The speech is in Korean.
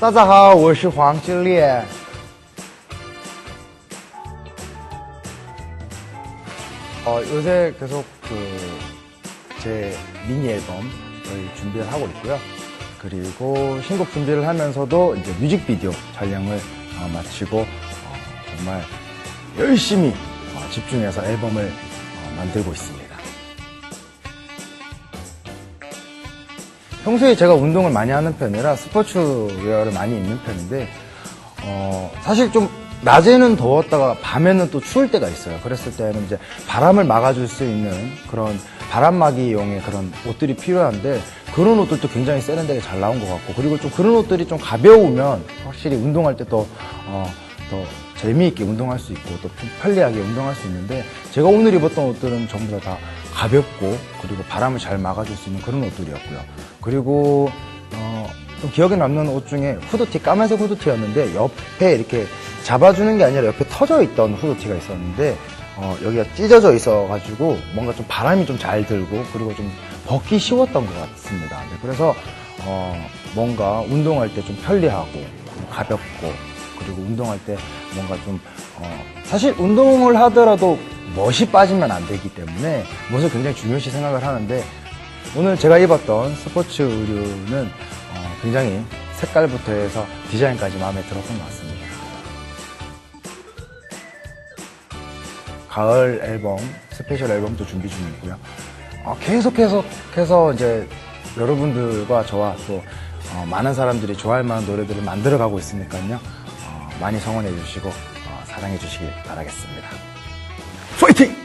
大家好，我是黄致列。 어, 요새 계속 그 제 미니 앨범을 준비를 하고 있고요. 그리고 신곡 준비를 하면서도 이제 뮤직비디오 촬영을 어, 마치고 어, 정말 열심히 어, 집중해서 앨범을 어, 만들고 있습니다. 평소에 제가 운동을 많이 하는 편이라 스포츠웨어를 많이 입는 편인데 어, 사실 좀 낮에는 더웠다가 밤에는 또 추울 때가 있어요. 그랬을 때는 이제 바람을 막아줄 수 있는 그런 바람막이용의 그런 옷들이 필요한데 그런 옷들도 굉장히 세련되게 잘 나온 것 같고 그리고 좀 그런 옷들이 좀 가벼우면 확실히 운동할 때더 어, 더 재미있게 운동할 수 있고 또좀 편리하게 운동할 수 있는데 제가 오늘 입었던 옷들은 전부 다, 다 가볍고 그리고 바람을 잘 막아줄 수 있는 그런 옷들이었고요. 그리고 어, 좀 기억에 남는 옷 중에 후드티, 까만색 후드티였는데 옆에 이렇게 잡아주는 게 아니라 옆에 터져 있던 후드티가 있었는데 어, 여기가 찢어져 있어가지고 뭔가 좀 바람이 좀 잘 들고 그리고 좀 벗기 쉬웠던 것 같습니다. 네, 그래서 어, 뭔가 운동할 때 좀 편리하고 좀 가볍고 그리고 운동할 때 뭔가 좀 어, 사실 운동을 하더라도 멋이 빠지면 안 되기 때문에 멋을 굉장히 중요시 생각을 하는데 오늘 제가 입었던 스포츠 의류는 어, 굉장히 색깔부터 해서 디자인까지 마음에 들었던 것 같습니다. 가을 앨범, 스페셜 앨범도 준비 중이고요. 어, 계속해서 해서 이제 여러분들과 저와 또 어, 많은 사람들이 좋아할 만한 노래들을 만들어가고 있으니까요. 어, 많이 성원해 주시고 어, 사랑해 주시길 바라겠습니다. 파이팅!